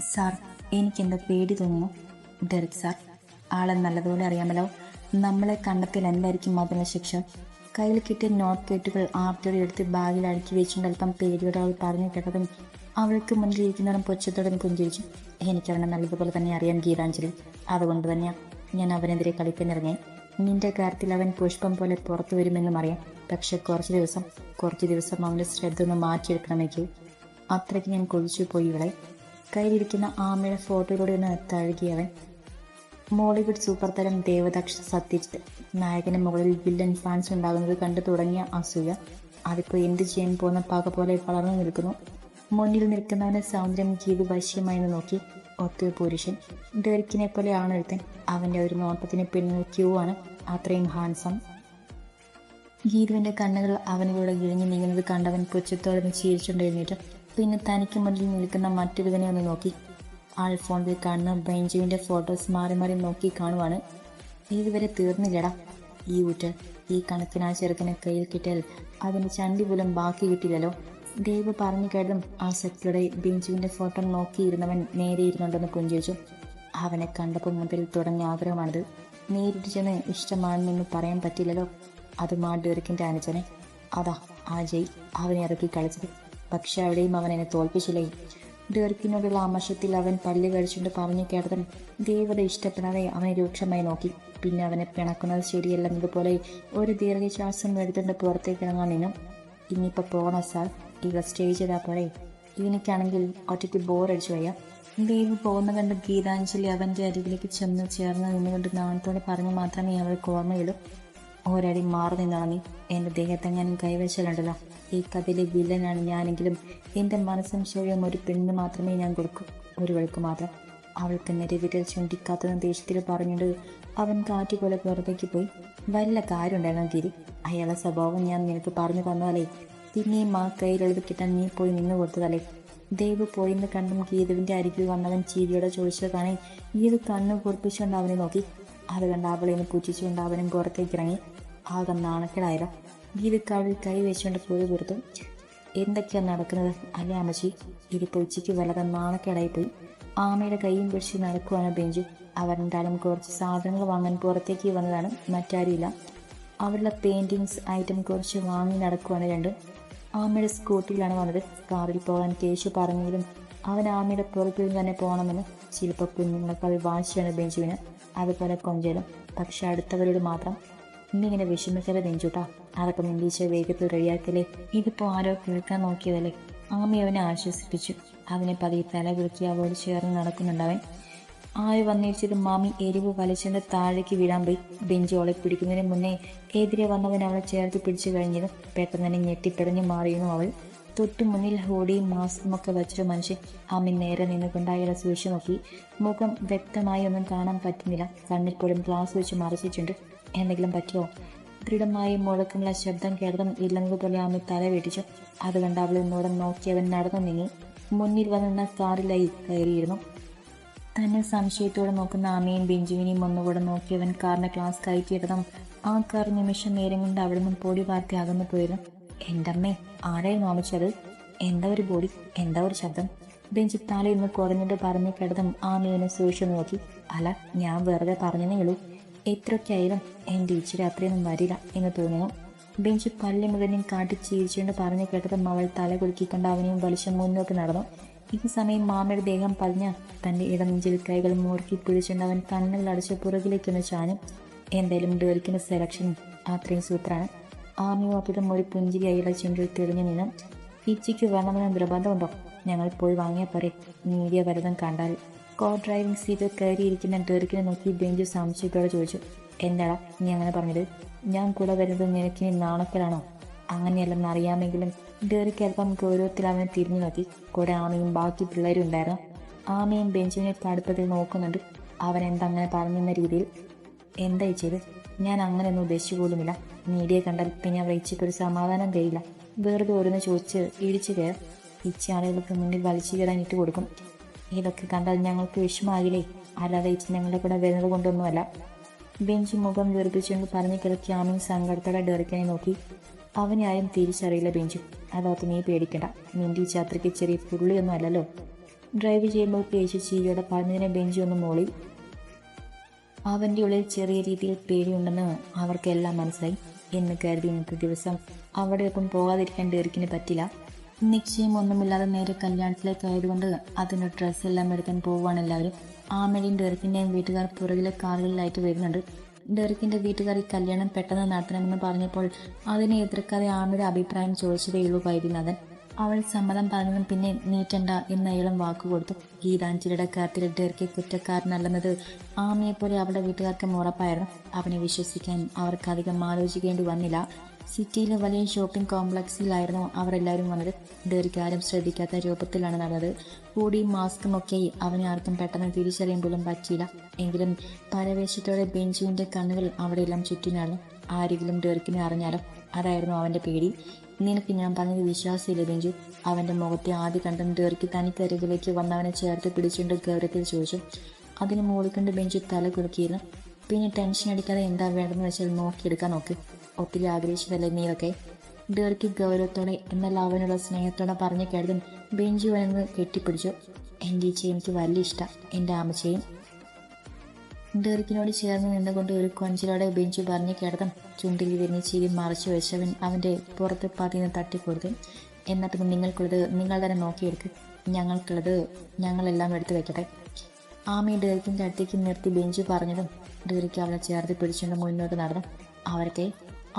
Sir എനിക്കെന്തോ പേടി തോന്നുന്നു. ഡെറിക് സാർ ആളെ നല്ലതുപോലെ അറിയാമല്ലോ. നമ്മളെ കണ്ടെത്തിയാൽ എന്തായിരിക്കും അതിനുള്ള ശിക്ഷ? കയ്യിൽ കിട്ടിയ നോട്ട് കേട്ടുകൾ ആർത്തിയോടെ എടുത്ത് ബാഗിൽ അടുക്കി വെച്ചുകൊണ്ട് അല്പം പേടിയോടെ അവൾ പറഞ്ഞു കേട്ടതും അവൾക്ക് മുന്നിൽ ഇരിക്കുന്നവരും പൊച്ചത്തോടെ പുഞ്ചിരിച്ചു. എനിക്കവനെ നല്ലതുപോലെ തന്നെ അറിയാം ഗീതാഞ്ജലി. അതുകൊണ്ട് തന്നെയാണ് ഞാൻ അവനെതിരെ കളിക്കാനിറങ്ങി നിന്റെ കാര്യത്തിൽ അവൻ പുഷ്പം പോലെ പുറത്തു വരുമെന്നും അറിയാം. പക്ഷെ കുറച്ച് ദിവസം കുറച്ച് ദിവസം അവന്റെ ശ്രദ്ധ ഒന്ന് മാറ്റിയെടുക്കണമെങ്കിൽ അത്രയ്ക്ക് ഞാൻ കൊതിച്ചു പോയി ഇവിടെ കയ്യിലിരിക്കുന്ന ആമയുടെ ഫോട്ടോയിലൂടെ ഒന്ന് തഴുകിയവൻ മോളിവുഡ് സൂപ്പർ തരം ദേവദക്ഷ സത്യജിത്ത് നായകന് മുകളിൽ വില്ലൻ ഫാൻസ് ഉണ്ടാകുന്നത് കണ്ടു തുടങ്ങിയ അസൂയ. അതിപ്പോൾ എന്ത് ചെയ്യാൻ പോകുന്ന പാക പോലെ വളർന്നു നിൽക്കുന്നു. മുന്നിൽ നിൽക്കുന്നവന് സൗന്ദര്യം ജീവി വശ്യമായി നോക്കി ഒത്തു പുരുഷൻ. ഡെറിക്കിനെ പോലെയാണ് ആണെഴുത്തൻ അവന്റെ ഒരു നോട്ടത്തിന് പിന്നിൽ ക്യൂ ആണ് അത്രയും ഹാൻസം ഗീതുവിന്റെ കണ്ണുകൾ അവനിലൂടെ ഇഴഞ്ഞു നീങ്ങുന്നത് കണ്ടവൻ പുച്ഛത്തോടെ ചിരിച്ചുകൊണ്ട് എഴുന്നേറ്റ്. പിന്നെ തനിക്ക് മുന്നിൽ നിൽക്കുന്ന മറ്റൊരുവനെ ഒന്ന് നോക്കി. ആൾഫോണിൽ കാണുന്ന ബെഞ്ചുവിന്റെ ഫോട്ടോസ് മാറി മാറി നോക്കി കാണുവാണ്. ഇതുവരെ തീർന്നില്ലടാ ഈ ഊറ്റൽ. ഈ കണക്കിന് ആ ചെറുക്കനെ കയ്യിൽ കിട്ടിയാൽ അതിന് ചണ്ടി പോലും ബാക്കി കിട്ടില്ലല്ലോ. ദേവ് പറഞ്ഞു കേട്ടതും ആസക്തിയോടെ ബെഞ്ചുവിന്റെ ഫോട്ടോ നോക്കിയിരുന്നവൻ നേരെ ഇരുന്നുണ്ടെന്ന് പുഞ്ചിച്ചു അവനെ കണ്ടപ്പോൾ മുതൽ തുടങ്ങിയ ആഗ്രഹമാണിത്. നേരിട്ട് ചെന്ന് ഇഷ്ടമാണെന്നൊന്നും പറയാൻ പറ്റില്ലല്ലോ. അത് മാഡേറിക്കിന്റെ അനുജനെ. അതാ ആ ജയ് അവനെ ഇറക്കി കളിച്ചത്. പക്ഷെ അവിടെയും അവൻ എന്നെ തോൽപ്പിച്ചില്ലേ ഡെർക്കിനോടുള്ള ആമർശത്തിൽ അവൻ പല്ല് കഴിച്ചുകൊണ്ട് പറഞ്ഞു കേട്ടതും ദേവത ഇഷ്ടപ്പെടാതെ അവനെ രൂക്ഷമായി നോക്കി. പിന്നെ അവനെ പിണക്കുന്നത് ശരിയല്ലെന്നതുപോലെ ഒരു ദീർഘശ്വാസം എടുത്തുകൊണ്ട് പുറത്തേക്ക് ഇറങ്ങാൻ നിന്നു. ഇനിയിപ്പോൾ പോകണം സാർ. ഇവ സ്റ്റേജ് ചെയ്താൽ പോരെ എനിക്കാണെങ്കിൽ ഒറ്റയ്ക്ക് ബോറടിച്ചു വയ്യ. ദേവ് പോകുന്ന കണ്ട് ഗീതാഞ്ജലി അവന്റെ അരികിലേക്ക് ചെന്ന് ചേർന്ന് നിന്നുകൊണ്ട് നാണത്തോടെ പറഞ്ഞു മാത്രമേ അവൾക്ക് ഓർമ്മയുള്ളൂ. ഒരടി മാറി നിന്നാണ് എന്റെ ദേഹത്തെങ്ങാനും കൈവശലുണ്ടല്ലോ ഈ കഥയിലെ വില്ലനാണ് ഞാനെങ്കിലും. എന്റെ മനസ്സും ശരീരം ഒരു പെണ്ണ് മാത്രമേ ഞാൻ കൊടുക്കൂ. ഒരു വഴുക്ക് മാത്രം. അവൾക്ക് നെരുവിരൽ ചൂണ്ടിക്കാത്തതും ദേഷ്യത്തിൽ പറഞ്ഞുകൊണ്ട് അവൻ കാറ്റുപോലെ പുറത്തേക്ക് പോയി. വല്ല കാര്യമുണ്ടായിരുന്നു ഗിരി? അയാളെ സ്വഭാവം ഞാൻ നിനക്ക് പറഞ്ഞു തന്നാലേ പിന്നെയും ആ കയ്യിലുള്ളത് കിട്ടാൻ നീ പോയി നിന്ന് കൊടുത്തതല്ലേ. ദേവ് പോയിന്ന് കണ്ടും ഗീതുവിന്റെ അരികിൽ വന്നവൻ ചീരിയോടെ ചോദിച്ചത് കാണി ഗീതു കണ്ണു പൊറപ്പിച്ചുകൊണ്ട് അവനെ നോക്കി. അത് കണ്ട് അവളെ പുച്ഛിച്ചുകൊണ്ട് അവനും പുറത്തേക്ക് ഇറങ്ങി. ആകെ നാണക്കേടായില്ല. ഗീത് കൈ വെച്ചുകൊണ്ട് പോയി കൊടുത്തു. എന്തൊക്കെയാണ് നടക്കുന്നത്? അല്ലേ അമ്മച്ചി? ഇതിപ്പോൾ ഉച്ചയ്ക്ക് വല്ലതെ നാണക്കേടായി പോയി ആമയുടെ കൈയും പിടിച്ച് നടക്കുവാണ് ബെഞ്ചു. അവരെന്തായാലും കുറച്ച് സാധനങ്ങൾ വാങ്ങാൻ പുറത്തേക്ക് വന്നതാണ്. മറ്റാരുമില്ല. അവരുടെ പെയിന്റിങ്സ് ഐറ്റം കുറച്ച് വാങ്ങി നടക്കുവാണ് രണ്ട്. ആമയുടെ സ്കൂട്ടിയിലാണ് വന്നത്. കാറിൽ പോകാൻ കേശു പറഞ്ഞെങ്കിലും അവൻ ആമയുടെ പുറത്തിൽ തന്നെ പോകണമെന്ന്. ചിലപ്പോൾ കുഞ്ഞുങ്ങളെക്കാൾ വാശിയാണ് ബെഞ്ചുവിന് അതുപോലെ കൊഞ്ചലും. പക്ഷെ അടുത്തവരോട് മാത്രം ഇന്നിങ്ങനെ വിഷമിക്കരുത് നെഞ്ചുട്ടാ. അതൊക്കെ മിണ്ടിച്ച വേഗത്തിൽ റെഡിയാക്കലേ ഇതിപ്പോൾ ആരോ കേൾക്കാൻ നോക്കിയതല്ലേ? ആമി അവനെ ആശ്വസിപ്പിച്ചു. അവനെ പതിയെ തല കുലുക്കി അവളോട് ചേർന്ന് നടക്കുന്നുണ്ടവൻ. ആര് വന്നിരിച്ചത് മാമി എരിവ് വലിച്ചുകൊണ്ട് താഴേക്ക് വീഴാൻ പോയി. ബെഞ്ച് ഓളെ പിടിക്കുന്നതിന് മുന്നേ എതിരെ വന്നവൻ അവളെ ചേർത്ത് പിടിച്ചു കഴിഞ്ഞത് പെട്ടെന്ന് തന്നെ ഞെട്ടിപ്പിടഞ്ഞു മാറിയിരുന്നു അവൾ. തൊട്ടു മുന്നിൽ ഹോഡിയും മാസ്കും ഒക്കെ വെച്ചൊരു മനുഷ്യൻ ആമി നേരെ നിന്നുകൊണ്ട് അയാളെ സൂക്ഷിച്ചു നോക്കി. മുഖം വ്യക്തമായി ഒന്നും കാണാൻ പറ്റുന്നില്ല. കണ്ണിൽ പോലും ഗ്ലാസ് വെച്ച് മറച്ചിട്ടുണ്ട്. എന്തെങ്കിലും പറ്റിയോ? ദൃഢമായി മുഴക്കമുള്ള ശബ്ദം കേട്ടതും ഇല്ലെന്നതുപോലെ ആമി തല വെടിച്ചു അത് കണ്ട് അവൾ നോക്കി അവൻ നടന്നു നീങ്ങി. മുന്നിൽ വന്നിരുന്ന കാറിലായി കയറിയിരുന്നു. തന്നെ സംശയത്തോടെ നോക്കുന്ന ആമയും ബെഞ്ചുവിനെയും ഒന്നുകൂടെ നോക്കിയവൻ കാറിന്റെ ക്ലാസ് കയറ്റിയിട്ടതും ആ കാർ നിമിഷം നേരം കൊണ്ട് അവിടെ നിന്നും പൊടി പാർത്തി അകന്നു പോയിരുന്നു. എന്റെ അമ്മേ ആരായിരുന്നു അമിച്ചത് എന്താ ഒരു ബോഡി എന്താ ഒരു ശബ്ദം? ബെഞ്ച് തലയിൽ നിന്ന് കുറഞ്ഞിട്ട് പറഞ്ഞു കിടന്നും ആമീനെ സൂക്ഷിച്ചു നോക്കി. അല്ല ഞാൻ വെറുതെ പറഞ്ഞതേ ഉള്ളൂ. എത്രയൊക്കെ ആയാലും എന്റെ ഇച്ചിരി അത്രയൊന്നും വരില്ല എന്ന് തോന്നുന്നു. ബെഞ്ച് പല്ലി മുഴുവനും കാട്ടി ചിരിച്ചുകൊണ്ട് പറഞ്ഞു കേട്ടത് അവൾ തല കുലുക്കിക്കൊണ്ട് അവനെയും വലിച്ചു മുന്നോട്ട് നടന്നു. ഈ സമയം മാമയുടെ ദേഹം പതിഞ്ഞ തന്റെ ഇടനെഞ്ചിൽ കൈകൾ മുറുക്കി പിടിച്ചുകൊണ്ട് അവൻ കണ്ണുകൾ അടച്ച് പുറകിലേക്കൊന്ന് ചാഞ്ഞു. എന്തായാലും ഡോലിക്കുന്ന സെലക്ഷൻ അത്രയും സൂത്രാണ്. ആമി വാപ്പിതം ഒരു പുഞ്ചിരി അയാളെ ചുണ്ടിൽ തെളിഞ്ഞു നിന്നും ഇച്ചിക്ക് വേണമെന്ന് നിർബന്ധമുണ്ടോ? ഞങ്ങൾ പോയി വാങ്ങിയാൽ പോരെ. മീഡിയ വരതം കണ്ടാൽ കോ ഡ്രൈവിംഗ് സീറ്റിൽ കയറിയിരിക്കുന്ന ഡെറിക്കിനെ നോക്കി ബെഞ്ച് സംശയത്തോടെ ചോദിച്ചു. എന്താടാ നീ അങ്ങനെ പറഞ്ഞത്? ഞാൻ കൂടെ വരുന്നത് നിനക്കിനി നാണക്കലാണോ അങ്ങനെയല്ലെന്ന് അറിയാമെങ്കിലും ഡെറിക്ക് അല്പം ഗൗരവത്തിൽ അവനെ തിരിഞ്ഞു നോക്കി. കൂടെ ആമയും ബാക്കി പിള്ളേരും ഉണ്ടായിരുന്നു. ആമയും ബെഞ്ചിനെ കടുപ്പത്തിൽ നോക്കുന്നുണ്ട്. അവൻ എന്തങ്ങനെ പറഞ്ഞെന്ന രീതിയിൽ? എന്താ ചെയ്ത് ഞാൻ അങ്ങനെയൊന്നും ഉദ്ദേശിച്ചു പോലുമില്ല. നീടിയെ കണ്ടാൽ പിന്നെ അവിടെ ഇച്ചയ്ക്ക് ഒരു സമാധാനം തരില്ല. വെറുതെ ഓരോന്ന് ചോദിച്ച് ഇടിച്ചു കയറും. ഇച്ച ആളുകൾക്ക് മുന്നിൽ വലിച്ചു കയറാൻ ഇട്ട് കൊടുക്കും ഇതൊക്കെ കണ്ടാൽ ഞങ്ങൾക്ക് വിഷമാകില്ലേ അല്ലാതെ ഇച്ച ഞങ്ങളുടെ കൂടെ വരുന്നത് കൊണ്ടൊന്നുമല്ല. ബെഞ്ച് മുഖം വീർപ്പിച്ചുകൊണ്ട് പറഞ്ഞു കിടക്കി ആമിൻ സങ്കടത്തോടെ ഡെറിക്കനെ നോക്കി. അവനെ ആരും തിരിച്ചറിയില്ല ബെഞ്ചു. അതോർത്ത് നീ പേടിക്കണ്ട. നിന്റെ ഈ ചാത്രയ്ക്ക് ചെറിയ പുള്ളിയൊന്നും അല്ലല്ലോ. ഡ്രൈവ് ചെയ്യുമ്പോൾ പേശി ചീയോടെ പറഞ്ഞതിനെ ബെഞ്ചു ഒന്ന് മോളി. അവന്റെ ഉള്ളിൽ ചെറിയ രീതിയിൽ പേടിയുണ്ടെന്ന് അവർക്കെല്ലാം മനസ്സിലായി. എന്ന് കരുതി ഇന്നത്തെ ദിവസം അവിടേക്കും പോകാതിരിക്കാൻ ഡെറിക്കിന് പറ്റില്ല. നിശ്ചയം ഒന്നുമില്ലാതെ നേരെ കല്യാണത്തിലേക്ക് ആയതുകൊണ്ട് അതിന്റെ ഡ്രസ്സെല്ലാം എടുക്കാൻ പോവുകയാണ് എല്ലാവരും. ആമയുടെയും ഡെറിക്കിന്റെയും വീട്ടുകാർ പുറകിലെ കാറുകളിലായിട്ട് വരുന്നുണ്ട്. ഡെറിക്കിന്റെ വീട്ടുകാർ ഈ കല്യാണം പെട്ടെന്ന് നടത്തണമെന്ന് പറഞ്ഞപ്പോൾ അതിനെ എതിർക്കാതെ ആമയുടെ അഭിപ്രായം ചോദിച്ചതേയുള്ളൂ വൈദ്യനാഥൻ. അവൾ സമ്മതം പറഞ്ഞതും പിന്നെ നീറ്റണ്ട എന്ന് അയാളും വാക്കുകൊടുത്തു ഗീതാഞ്ജലിയുടെ കാര്യത്തിൽ ഡെറിക്ക് കുറ്റക്കാരനല്ലെന്നത് ആമയെപ്പോലെ അവളുടെ വീട്ടുകാർക്കും ഉറപ്പായിരുന്നു അവനെ വിശ്വസിക്കാൻ അവർക്ക് അധികം ആലോചിക്കേണ്ടി വന്നില്ല. സിറ്റിയിലെ വലിയ ഷോപ്പിംഗ് കോംപ്ലക്സിലായിരുന്നു അവരെല്ലാവരും വന്നത്. ആരും ശ്രദ്ധിക്കാത്ത രൂപത്തിലാണ് നടന്നത്. കൂടി മാസ്കും ഒക്കെ അവനെ ആർക്കും പെട്ടെന്ന് തിരിച്ചറിയാൻ പോലും പറ്റിയില്ല. എങ്കിലും പരവേശത്തോടെ ബെഞ്ചുവിന്റെ കണ്ണുകൾ അവിടെയെല്ലാം ചുറ്റിനാണ് ആരെങ്കിലും ഡെറിക്കിനെ അറിഞ്ഞാലോ? അതായിരുന്നു അവന്റെ പേടി. നിനക്ക് ഞാൻ പറഞ്ഞത് വിശ്വാസമില്ല ബെഞ്ചു. അവന്റെ മുഖത്തെ ആദ്യ കണ്ടും ഡെറിക്ക് തനിക്കരികിലേക്ക് വന്നവനെ ചേർത്ത് പിടിച്ചുകൊണ്ട് ഗൗരവത്തിൽ ചോദിച്ചു. അതിന് മുകളിൽ കണ്ട് ബെഞ്ചു തല കുലുക്കിയിരുന്നു. പിന്നെ ടെൻഷൻ അടിക്കാതെ എന്താ വേണ്ടതെന്ന് വെച്ചാൽ നോക്കിയെടുക്കാൻ നോക്ക്. ഒത്തിരി ആഗ്രഹിച്ചതല്ലേ നീയൊക്കെ ഡേർക്ക് ഗൗരവത്തോടെ എന്നാൽ അവനുള്ള സ്നേഹത്തോടെ പറഞ്ഞു കേട്ടതും ബെഞ്ചു വന്ന് കെട്ടിപ്പിടിച്ചു. എന്റെ ഈച്ച എനിക്ക് വലിയ ഇഷ്ടം എന്റെ ആമച്ചയും. ഡെറിക്കിനോട് ചേർന്ന് നിന്നുകൊണ്ട് ഒരു കൊഞ്ചിലോടെ ബെഞ്ച് പറഞ്ഞു കേട്ടതും ചുണ്ടിൽ വിരിഞ്ഞ് ചിരി മറച്ചു വെച്ചവൻ അവന്റെ പുറത്ത് പതിന്ന് തട്ടിക്കൊടുത്തു. എന്നാൽ നിങ്ങൾക്കുള്ളത് നിങ്ങൾ തന്നെ നോക്കിയെടുക്ക്. ഞങ്ങൾക്കുള്ളത് ഞങ്ങളെല്ലാം എടുത്തു വെക്കട്ടെ. ആമി ഡെറിക്കിന്റെ അടുത്തേക്ക് നിർത്തി ബെഞ്ച് പറഞ്ഞതും ഡെറിക്ക് അവളെ ചേർത്ത് പിടിച്ചുകൊണ്ട് മുന്നോട്ട് നടന്നു. അവർക്ക്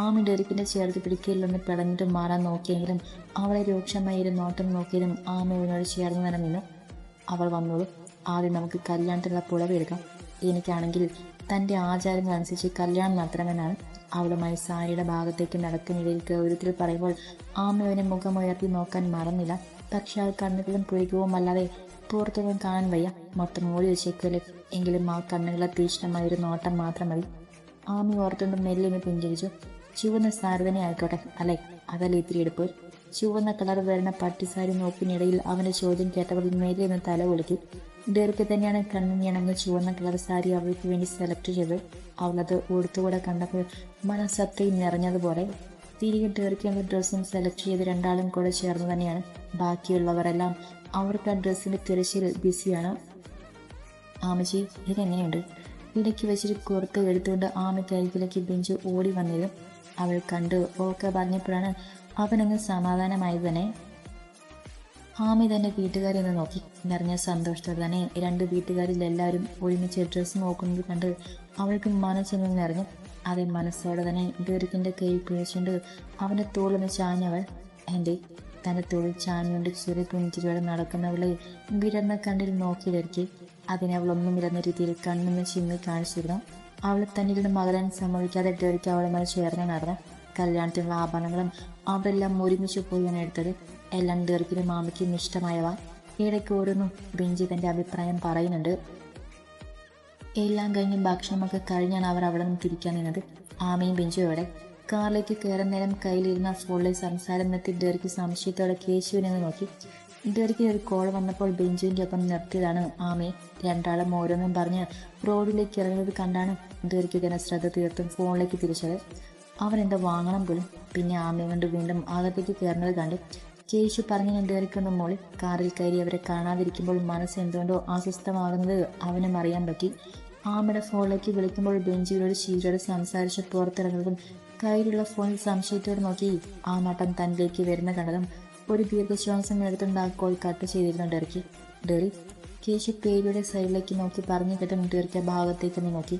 ആമി ഡെറിക്കിന്റെ ചേർത്ത് പിടിക്കലിലൊന്ന് പിടഞ്ഞിട്ട് മാറാൻ നോക്കിയെങ്കിലും അവളെ രൂക്ഷമായി ഒരു നോട്ടം നോക്കിയതും ആ മിഴിനോട് ചേർന്ന് തന്നെ അവൾ വന്നോളൂ. ആദ്യം നമുക്ക് കല്യാണത്തിനുള്ള പുളവ് എടുക്കാം. എനിക്കാണെങ്കിൽ തന്റെ ആചാരങ്ങളനുസരിച്ച് കല്യാണം നടത്തണമെന്നാണ്. അവളുമായി സാരിയുടെ ഭാഗത്തേക്ക് നടക്കുന്നിടയിൽ ഗൗരവത്തിൽ പറയുമ്പോൾ ആമയവനെ മുഖമുയർത്തി നോക്കാൻ മറന്നില്ല. പക്ഷെ ആ കണ്ണുകളും പുഴുകവും അല്ലാതെ പുറത്തൊന്നും കാണാൻ വയ്യ. മൊത്തം മൂടി വെച്ചേക്കൽ എങ്കിലും ആ കണ്ണുകളെ തീക്ഷ്ണമായൊരു നോട്ടം മാത്രം മതി. ആമി ഓർത്തുകൊണ്ട് മെല്ലിന് പുഞ്ചിരിച്ചു ചുവന്ന സാരി ആയിക്കോട്ടെ. അല്ലെ? അതല്ലേ ഇത്തിരി എടുപ്പ്? ചുവന്ന കളർ വരുന്ന പട്ടിസാരി നോക്കിനിടയിൽ അവന്റെ ചോദ്യം കേട്ടവൾ മേലെ നിന്ന് തല കൊളുത്തി ഡെർക്ക് തന്നെയാണ് കണ്ണിനിണങ്ങ് ചുവന്ന കളർ സാരി അവൾക്ക് വേണ്ടി സെലക്ട് ചെയ്ത് അവളത് ഉടുത്തുകൂടെ കണ്ടപ്പോൾ മനസ്സത്രയും നിറഞ്ഞതുപോലെ തിരികെ ഡെർക്കിന്റെ ഡ്രസ്സും സെലക്ട് ചെയ്ത് രണ്ടാളും കൂടെ ചേർന്ന് തന്നെയാണ് ബാക്കിയുള്ളവരെല്ലാം അവർക്ക് ആ ഡ്രസ്സിന്റെ തിരച്ചിൽ ബിസിയാണ്. ആമജി ഇതെങ്ങനെയുണ്ട്? ഇടയ്ക്ക് വെച്ചിട്ട് കുറുക്ക് എടുത്തുകൊണ്ട് ആമ കരികിലേക്ക് ബെഞ്ച് ഓടി വന്നതും അവൾ കണ്ടു. ഓക്കെ പറഞ്ഞപ്പോഴാണ് അവനങ്ങ് സമാധാനമായി തന്നെ ഹാമി തന്നെ വീട്ടുകാരെ ഒന്ന് നോക്കി. നിറഞ്ഞ സന്തോഷത്തോടെ തന്നെ രണ്ട് വീട്ടുകാരിലെല്ലാവരും ഒരുമിച്ച് ഡ്രസ്സ് നോക്കുന്നത് കണ്ട് അവൾക്ക് മനസ്സൊന്നും നിറഞ്ഞു. അതേ മനസ്സോടെ തന്നെ ഡെറിക്കിന്റെ കൈ പിടിച്ചുകൊണ്ട് അവന്റെ തോളിന് ചാഞ്ഞവൾ എന്റെ തന്റെ തോളിൽ ചാഞ്ഞുകൊണ്ട് ചെറിയ പുഞ്ചിരിയോടെ നടക്കുന്നവളെ വിടർന്ന കണ്ണിൽ അതിനെ അവൾ ഒന്നുമില്ലെന്ന രീതിയിൽ കണ്ണിന്ന് ചിമ്മി കാണിച്ചിരുന്നു. അവൾ തന്നെ നിന്ന് മകരാൻ സമ്മതിക്കാതെ ഡെറിക്ക് അവളുമായി ചേർന്ന് നടന്ന കല്യാണത്തിനുള്ള ആഭരണങ്ങളും അവരെല്ലാം ഒരുമിച്ച് പോയാണ് എടുത്തത്. എല്ലാം ഡെറിക്കിനും മാമയ്ക്കും ഇഷ്ടമായവ. ഇടയ്ക്ക് ഓരോന്നും ബെഞ്ചി തന്റെ അഭിപ്രായം പറയുന്നുണ്ട്. എല്ലാം കഴിഞ്ഞ് ഭക്ഷണമൊക്കെ കഴിഞ്ഞാണ് അവർ അവിടെ നിന്ന് തിരിക്കാൻ നിന്നത്. ആമയും ബെഞ്ചും അവിടെ. കാറിലേക്ക് കയറുന്നേരം നേരം കയ്യിലിരുന്ന ഫോണിലെ സംസാരം നിർത്തി ഡെറിക്ക് സംശയത്തോടെ കേശുവിനെ നോക്കി. ഡെറിക്ക് ഒരു കോൾ വന്നപ്പോൾ ബെഞ്ചുവിന്റെ ഒപ്പം നിർത്തിയതാണ് ആമേ. രണ്ടാളും ഓരോന്നും പറഞ്ഞ് റോഡിലേക്ക് ഇറങ്ങുന്നത് കണ്ടാണ് ഡെറിക്ക് തന്നെ ശ്രദ്ധ തീർത്തും ഫോണിലേക്ക് തിരിച്ചത്. അവൻ എന്താ വാങ്ങണം പോലും? പിന്നെ ആമയെ കൊണ്ട് വീണ്ടും അകത്തേക്ക് കയറുന്നത് കണ്ടു ചേച്ചി പറഞ്ഞു ഡെറിക്കൊന്ന് മോളി? കാറിൽ കയറി അവരെ കാണാതിരിക്കുമ്പോൾ മനസ്സ് എന്തുകൊണ്ടോ അസ്വസ്ഥമാകുന്നത് അവനും അറിയാൻ പറ്റി. ആമയുടെ ഫോണിലേക്ക് വിളിക്കുമ്പോൾ ബെഞ്ചിലോട് ശീലയോട് സംസാരിച്ച് പുറത്തിറങ്ങുന്നതും കയ്യിലുള്ള ഫോണിൽ സംശയത്തോട് നോക്കി ആ നോട്ടം തന്നിലേക്ക് വരുന്ന കണ്ടതും ഒരു ദീർഘശ്വാസം എടുത്തുകൊണ്ട് ആ കോൾ കട്ട് ചെയ്തിരുന്നു ഡെറിക്ക് ഡെറി കേശു പേരിയുടെ സൈഡിലേക്ക് നോക്കി പറഞ്ഞു കിട്ടുന്ന ഡെറിക്ക് ആ ഭാഗത്തേക്കൊന്ന് നോക്കി.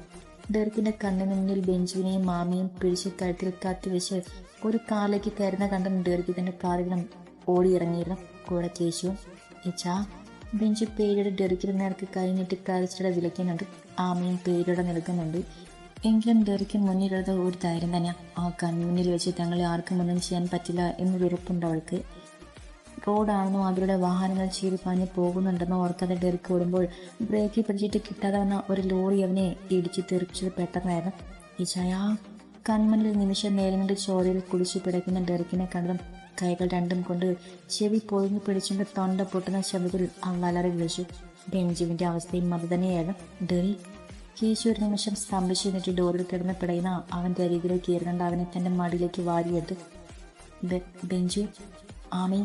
ഡെറിക്കിന്റെ കണ്ണിന് മുന്നിൽ ബെഞ്ചുവിനെയും മാമിയും പിടിച്ച് കഴുത്തിൽ കത്തിവെച്ച് ഒരു കാറിലേക്ക് കയറുന്ന കണ്ടും ഡെറിക്ക് തന്റെ കാറിലും ഓടിയിറങ്ങിയിരുന്നു കൂടെ കേശുവും ഇച്ചാ ബെഞ്ച് പേരുടെ ഡെറിക്കിന് നേർക്ക് കഴിഞ്ഞിട്ട് കരച്ചിടെ വിളിക്കുന്നുണ്ട് ആമയും പേരുടെ നിൽക്കുന്നുണ്ട്. എങ്കിലും ഡെറിക്ക് മുന്നിലുള്ളത് ഒരു ധൈര്യം തന്നെയാണ് ആ കണ്ണിൽ വെച്ച് തങ്ങളെ ആർക്കും ഒന്നും ചെയ്യാൻ പറ്റില്ല എന്നൊരു ഉറപ്പുണ്ട് അവൾക്ക്. റോഡാണെന്നോ അവരുടെ വാഹനങ്ങൾ ചീരിപ്പാഞ്ഞ് പോകുന്നുണ്ടെന്നും ഓർക്കാതെ ഡെറിക്ക് ഓടുമ്പോൾ ബ്രേക്കിൽ പിടിച്ചിട്ട് കിട്ടാതെ വന്ന ഒരു ലോറി അവനെ ഇടിച്ച് തെറിച്ചത് പെട്ടെന്നായിരുന്നു. ഇച്ചായ കൺമണിൽ നിമിഷം കൊണ്ട് ചോരയിൽ കുടിച്ചു പിടയ്ക്കുന്ന ഡെറിക്കിനെ കണ്ടതും കൈകൾ രണ്ടും കൊണ്ട് ചെവി പൊതിഞ്ഞു പിടിച്ചുകൊണ്ട് തൊണ്ട പൊട്ടുന്ന ശബ്ദത്തിൽ അവൾ അലറി വിളിച്ചു. ബെഞ്ചുവിന്റെ അവസ്ഥയും അത് തന്നെയായിരുന്നു. ഡെറി കേശു ഒരു നിമിഷം സ്തംഭിച്ചു നിന്നിട്ട് ഡോറിൽ കിടന്ന് പിടയുന്ന അവന്റെ അരികിലേക്ക് ഇരുന്നുകൊണ്ട് അവനെ തന്റെ മടിയിലേക്ക് വാരിയെടുത്തു. ബെഞ്ചു ആമി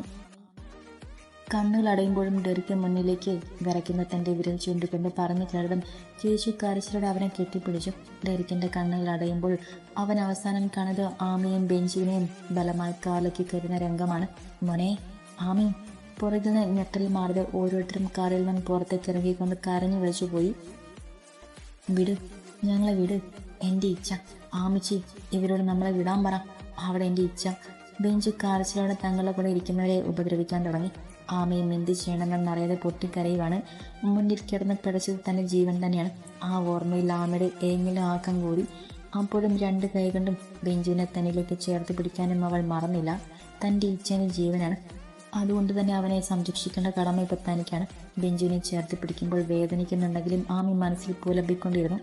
കണ്ണുകൾ അടയുമ്പോഴും ഡെറിക്ക് മുന്നിലേക്ക് വിറയ്ക്കുന്ന തന്റെ വിരൽ ചൂണ്ടിക്കൊണ്ട് പറഞ്ഞു കേൾവൻ ചേച്ചു കരച്ചിലൂടെ അവനെ കെട്ടിപ്പിടിച്ചു. ഡെറിക്കിന്റെ കണ്ണുകൾ അടയുമ്പോൾ അവൻ അവസാനം കാണുന്നത് ആമയും ബെഞ്ചിനെയും ബലമായി കാലക്കി കരുന്ന രംഗമാണ്. മോനെ ആമി. പുറകിൽ നിന്ന് ഞെട്ടൽ മാറിയത് ഓരോരുത്തരും കാറിൽ നിന്ന് പുറത്തേക്ക് ഇറങ്ങിക്കൊണ്ട് കരഞ്ഞു വിളിച്ചു പോയി. വിട് ഞങ്ങളെ വിട്. എന്റെ ഇച്ഛ. ആമിച്ചി ഇവരോട് നമ്മളെ വിടാൻ പറ. അവിടെ എന്റെ ഇച്ഛ. ബെഞ്ച് കാർച്ചിലോടെ തങ്ങളുടെ കൂടെ ഇരിക്കുന്നവരെ ഉപദ്രവിക്കാൻ തുടങ്ങി. ആമയും എന്ത് ചെയ്യണമെന്നറിയാതെ പൊട്ടിക്കരയുവാണ്. മുന്നിൽ കിടന്ന് പിടച്ചത് തന്റെ ജീവൻ തന്നെയാണ്. ആ ഓർമ്മയിൽ ആമയുടെ ഏങ്ങിലും ആക്കം കൂടി. അപ്പോഴും രണ്ട് കൈകൊണ്ടും ബെഞ്ചിനെ തന്നിലേക്ക് ചേർത്ത് പിടിക്കാനും അവൾ മറന്നില്ല. തന്റെ ഇച്ഛന് ജീവനാണ്. അതുകൊണ്ട് തന്നെ അവനെ സംരക്ഷിക്കേണ്ട കടമ ഇപ്പം തനിക്കാണ്. ബെഞ്ചുവിനെ ചേർത്ത് പിടിക്കുമ്പോൾ വേദനിക്കുന്നുണ്ടെങ്കിലും ആമി മനസ്സിൽ പുലമ്പിക്കൊണ്ടിരുന്നു.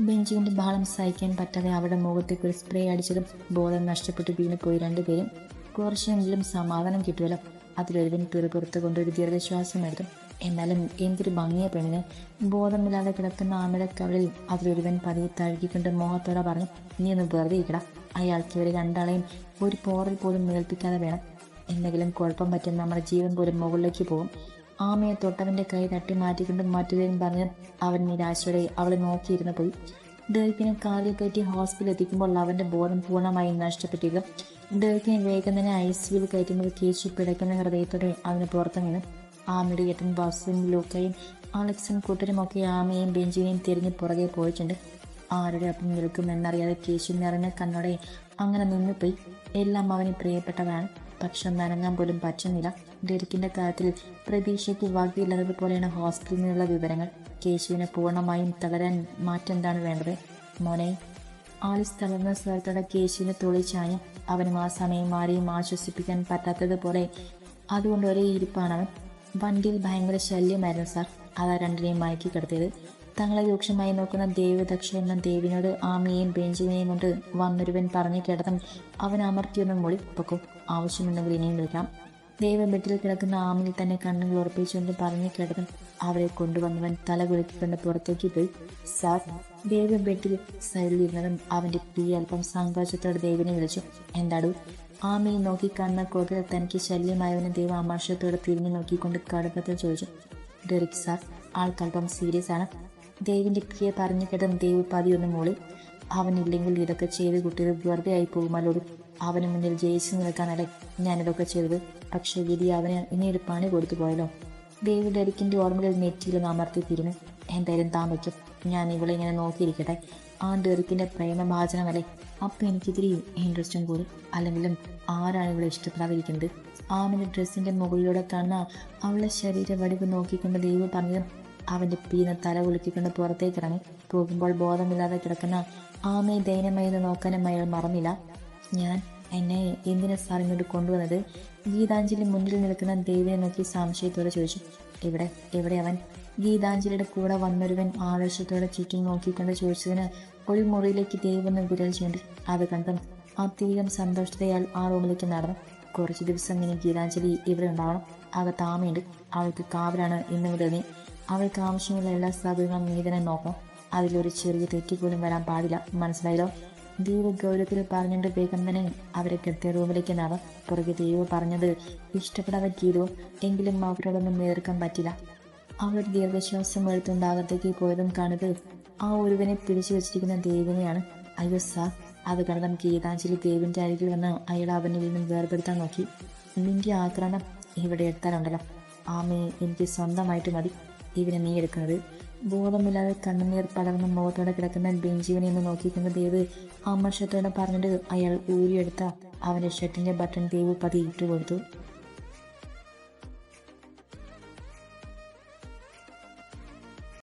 ബെഞ്ചുവിന്റെ ബഹളം സഹിക്കാൻ പറ്റാതെ അവരുടെ മുഖത്തേക്ക് ഒരു സ്പ്രേ അടിച്ചതും ബോധം നഷ്ടപ്പെട്ട് വീണ് പോയി രണ്ടുപേരും. കുറച്ചെങ്കിലും സമാധാനം കിട്ടുമല്ലോ. അതിലൊരുവൻ പിറുപുറത്ത് കൊണ്ട് ഒരു ദീർഘശ്വാസം എടുത്തു. എന്നാലും എന്തൊരു ഭംഗിയ പെണ്ണിന്. ബോധമില്ലാതെ കിടക്കുന്ന ആമയുടെ അതിലൊരുവൻ പതിയെ തഴുകിക്കൊണ്ട് മോഹത്തോടെ പറഞ്ഞു നീ ഒന്ന് വെറുതെ ഇരിക്കട. അയാൾക്ക് ഇവരെ രണ്ടാളെയും ഒരു പോറൽ പോലും മേൽപ്പിക്കാതെ വേണം. എന്തെങ്കിലും കുഴപ്പം പറ്റും നമ്മുടെ ജീവൻ പോലും മുകളിലേക്ക് പോകും. ആമയെ തൊട്ടവന്റെ കൈ തട്ടി മാറ്റിക്കൊണ്ട് മറ്റൊരുവൻ പറഞ്ഞ് അവൻ നിരാശയോടെ അവളെ നോക്കിയിരുന്ന് പോയി. ഡേർക്കിനെ കാലിൽ കയറ്റി ഹോസ്പിറ്റലിൽ എത്തിക്കുമ്പോൾ അവന്റെ ബോധം പൂർണമായും നഷ്ടപ്പെട്ടിരുന്നു. ഡേർക്കിനെ വേഗം തന്നെ ഐ സിയിൽ കയറ്റുമ്പോൾ കേശു പിടയ്ക്കുന്ന ഹൃദയത്തോടെ അവന് പുറത്തു വീണു. ആമയുടെ ഏട്ടൻ ബാസും ലൂക്കയും അലക്സും കൂട്ടരുമൊക്കെ ആമയും ബെഞ്ചിനെയും തിരിഞ്ഞ് പുറകെ പോയിട്ടുണ്ട്. ആരുടെ ഒപ്പം നിൽക്കുമെന്നറിയാതെ കേശു നിറഞ്ഞ കണ്ണോടെ അങ്ങനെ നിന്നുപോയി. എല്ലാം അവന് പ്രിയപ്പെട്ടതാണ്. പക്ഷെ നനങ്ങാൻ പോലും പറ്റുന്നില്ല. ഡെറിക്കിന്റെ കാര്യത്തിൽ പ്രതീക്ഷയ്ക്ക് വകയില്ലാത്തതുപോലെയാണ് ഹോസ്പിറ്റലിൽ നിന്നുള്ള വിവരങ്ങൾ. കേശുവിനെ പൂർണമായും തളരാൻ മാറ്റെന്താണ് വേണ്ടത്? മോനെ ആലിസ് തളർന്ന സ്ഥലത്തോടെ കേശുവിനെ തുളിച്ചാഞ്ഞ് അവനും ആ സമയം ആരെയും ആശ്വസിപ്പിക്കാൻ പറ്റാത്തതുപോലെ അതുകൊണ്ട് ഒരേ ഇരിപ്പാണ് അവൻ. വണ്ടിയിൽ ഭയങ്കര ശല്യമായിരുന്നു സാർ. അതാ രണ്ടിനെയും മയക്കി കിടത്തിയത്. തങ്ങളെ രൂക്ഷമായി നോക്കുന്ന ദേവദക്ഷ എന്ന ദേവിനോട് ആമയെയും ബെഞ്ചിനെയും കൊണ്ട് വന്നൊരുവൻ പറഞ്ഞു കിടത്തും. അവൻ അമർത്തിയൊന്നും മൊഴി പൊക്കും ആവശ്യമുണ്ടെങ്കിൽ ഇനിയും വിളിക്കാം. ദേവ ബെഡിൽ കിടക്കുന്ന ആമയിൽ തന്നെ കണ്ണുകൾ ഉറപ്പിച്ചുകൊണ്ട് പറഞ്ഞു കിടന്നും അവരെ കൊണ്ടുവന്നവൻ തല കുലുക്കിക്കൊണ്ട് പുറത്തേക്ക് പോയി. സാർ ദേവ ബെഡിൽ സൈഡിലിരുന്നതും അവന്റെ പി അല്പം സങ്കോചത്തോടെ ദേവിനെ വിളിച്ചു. എന്താടു? ആമയെ നോക്കി കണ്ണ കോതിൽ തനിക്ക് ശല്യമായവനെ ദേവ അമാശത്തോടെ തിരിഞ്ഞു നോക്കിക്കൊണ്ട് കടുപ്പത്തിൽ ചോദിച്ചു. ഡെറിക് സാർ ആൾക്കല്പം സീരിയസ് ആണ്. ദേവിന്റെ പ്രിയ പറഞ്ഞു കേട്ടും ദേവ് പതിയൊന്ന് മൂളി. അവനില്ലെങ്കിൽ ഇതൊക്കെ ചെയ്ത് കുട്ടികൾ വെറുതെ ആയി പോകുമല്ലോടും അവന് മുന്നിൽ ജയിച്ചു നിൽക്കാനല്ലേ ഞാനിതൊക്കെ ചെയ്തത്. പക്ഷേ വിധി അവന് ഇനിയൊരു പണി കൊടുത്തു പോയല്ലോ. ദേവി ഡെറിക്കിന്റെ ഓർമ്മകൾ നെറ്റിയിലൊന്ന് അമർത്തി തിരിഞ്ഞു എന്തായാലും താൻ ഞാൻ ഇവളെ ഇങ്ങനെ നോക്കിയിരിക്കട്ടെ. ആ ഡെറിക്കിന്റെ പ്രേമഭാചനമല്ലേ? അപ്പം എനിക്കിതിരി ഇൻട്രസ്റ്റും കൂടി അല്ലെങ്കിലും ആരാണ് ഇവളെ ഇഷ്ടപ്പെടാതിരിക്കുന്നത്? ആമിന്റെ ഡ്രസ്സിന്റെ മുകളിലൂടെ കാണുന്ന അവളുടെ ശരീര വടിവ് നോക്കിക്കൊണ്ട് ദൈവം പറഞ്ഞത് അവന്റെ പീന തല കുലുക്കിക്കൊണ്ട് പുറത്തേക്ക് ഇറങ്ങി. പോകുമ്പോൾ ബോധമില്ലാതെ കിടക്കുന്ന ആമയെ ദയനമായി നോക്കാനും അയാൾ മറന്നില്ല. ഞാൻ എന്നെ എന്തിനാ സാർ ഇങ്ങോട്ട് കൊണ്ടുവന്നത്? ഗീതാഞ്ജലി മുന്നിൽ നിൽക്കുന്ന ദേവിനെ നോക്കി സംശയത്തോടെ ചോദിച്ചു. ഇവിടെ ഇവിടെ അവൻ ഗീതാഞ്ജലിയുടെ കൂടെ വന്നൊരുവൻ ആവേശത്തോടെ ചുറ്റും നോക്കിക്കൊണ്ട് ചോദിച്ചതിന് ഒരു മുറിയിലേക്ക് ദേവെന്ന് വിരൽ ചൂണ്ടി അത് കണ്ടും അധികം സന്തോഷത്തെയാൽ ആ റൂമിലേക്ക് നടന്നു. കുറച്ച് ദിവസം ഇനി ഗീതാഞ്ജലി ഇവിടെ ഉണ്ടാവണം. അവ താമയുണ്ട്. അവൾക്ക് കാവലാണ് ഇന്ന് മുതൽ നീ. അവൾക്ക് ആവശ്യമുള്ള എല്ലാ സൗകര്യങ്ങളും നീ തന്നെ നോക്കണം. അതിലൊരു ചെറിയ തെറ്റ് പോലും വരാൻ പാടില്ല. മനസ്സിലായല്ലോ ദീപ് ഗൗരവത്തിൽ പറഞ്ഞിട്ട് വേഗം തന്നെ അവരെ കിടത്തിയ റൂമിലേക്ക് നട. പുറകെ ദീപ് പറഞ്ഞത് ഇഷ്ടപ്പെടാൻ ചെയ്തു എങ്കിലും അവരോടൊന്നും നേർക്കാൻ പറ്റില്ല. അവർ ദീർഘശ്വാസം എടുത്തുകൊണ്ട് പോയതും കാണുന്നത് ആ ഒരുവനെ പിടിച്ചു വെച്ചിരിക്കുന്ന ദേവിനെയാണ്. അയ്യോ സാർ അത് കണ്ടതും ഗീതാഞ്ജലി ദേവിന്റെ അരികിൽ വന്ന് അയാൾ അവനിൽ നിന്നും വേർപെടുത്താൻ നോക്കി. നിന്റെ ആക്രമണം ഇവിടെ എത്താനുണ്ടല്ലോ ആമയെ എനിക്ക് സ്വന്തമായിട്ട് മതി. ഇവനെ നീ എടുക്കുന്നത്. ബോധമില്ലാതെ കണ്ണുനീർ പടർന്ന മുഖത്തോടെ കിടക്കുന്ന ബെഞ്ചുവിനെ ഒന്ന് നോക്കിക്കുന്ന ദേവ് ആമർഷത്തോടെ പറഞ്ഞിട്ട് അയാൾ ഊരിയെടുത്ത അവന്റെ ഷർട്ടിന്റെ ബട്ടൺ ദേവ് പതി ഇട്ടുകൊടുത്തു